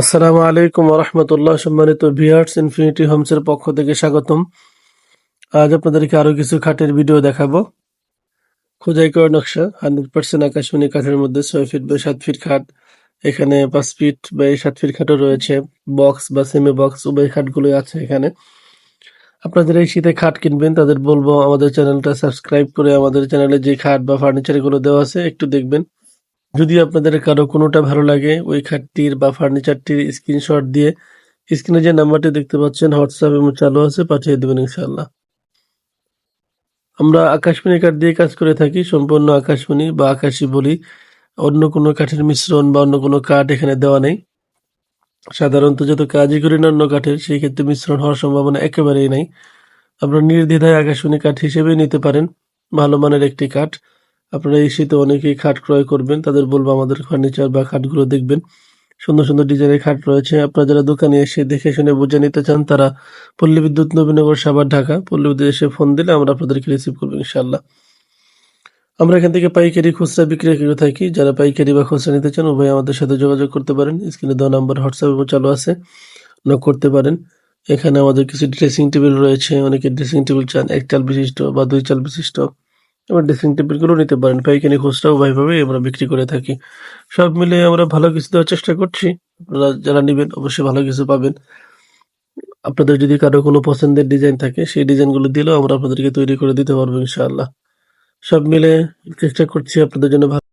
আসসালামু আলাইকুম রহমতুল্লাহ সম্মানিত ভিয়ার্স ইনফিনিটি হোমসের পক্ষ থেকে স্বাগতম। আজ আপনাদেরকে আরও কিছু খাটের ভিডিও দেখাবো। খোদাই করা নকশা, হান্ড্রেড পার্সেন্ট আকাশমণি কাঠের মধ্যে ছয় ফিট বা সাত ফিট খাট, এখানে পাঁচ ফিট বা সাত ফিট খাটও রয়েছে। বক্স বা সেমি বক্স উভয় খাটগুলোই আছে এখানে। আপনাদের এই শীতে খাট কিনবেন, তাদের বলব আমাদের চ্যানেলটা সাবস্ক্রাইব করে আমাদের চ্যানেলে যে খাট বা ফার্নিচারগুলো দেওয়া আছে, একটু দেখবেন। যদি আপনাদের কারও কোনোটা ভালো লাগে, ওই খাটটির বা ফার্নিচারটির স্ক্রিনশট দিয়ে স্ক্রিনে যে নাম্বারটি দেখতে পাচ্ছেন, হোয়াটসঅ্যাপ এবং চালু আছে, পাঠিয়ে দেবেন ইনশাল্লাহ আমরা আকাশমণি কাঠ দিয়ে কাজ করে থাকি, সম্পূর্ণ আকাশমণি বা আকাশি বলি। অন্য কোনো কাঠের মিশ্রণ বা অন্য কোনো কাঠ এখানে দেওয়া নেই। সাধারণত যত কাজই করি না অন্য কাঠের, সেই ক্ষেত্রে মিশ্রণ হওয়ার সম্ভাবনা একেবারেই নাই। আপনারা নির্দ্বিধায় আকাশমণি কাঠ হিসেবে নিতে পারেন। ভালো মানের একটি কাঠ। আপনারা এই শীতে অনেকেই খাট ক্রয় করবেন, তাদের বলব আমাদের ফার্নিচার বা খাটগুলো দেখবেন। সুন্দর সুন্দর ডিজাইনের খাট রয়েছে। আপনারা যারা দোকানে এসে দেখে শুনে বুঝে নিতে চান, তারা পল্লী বিদ্যুৎ নবীনগর সাবার ঢাকা। পল্লী বিদ্যুৎ এসে ফোন দিলে আমরা আপনাদেরকে রিসিভ করব ইনশাল্লাহ আমরা এখান থেকে পাইকারি খুচরা বিক্রি করে থাকি। যারা পাইকারি বা খুচরা নিতে চান, উভয় আমাদের সাথে যোগাযোগ করতে পারেন। স্ক্রিনে দেওয়া নাম্বার হোয়াটসঅ্যাপ এবং চালু আছে। নক করতে পারেন। এখানে আমাদের কিছু ড্রেসিং টেবিল রয়েছে। অনেকে ড্রেসিং টেবিল চান, এক চাল বিশিষ্ট বা দুই চাল বিশিষ্ট। এবার ড্রেসিং টেবিলগুলো নিতে পারেন। পাইকারি খুচরাও ভাইভাবে আমরা বিক্রি করে থাকি। সব মিলে আমরা ভালো কিছু দেওয়ার চেষ্টা করছি। আপনারা যারা নেবেন অবশ্যই ভালো কিছু পাবেন। আপনাদের যদি কারও কোনো পছন্দের ডিজাইন থাকে, সেই ডিজাইনগুলো দিলেও আমরা আপনাদেরকে তৈরি করে দিতে পারব ইনশাআল্লাহ। সব মিলে চেষ্টা করছি আপনাদের জন্য ভালো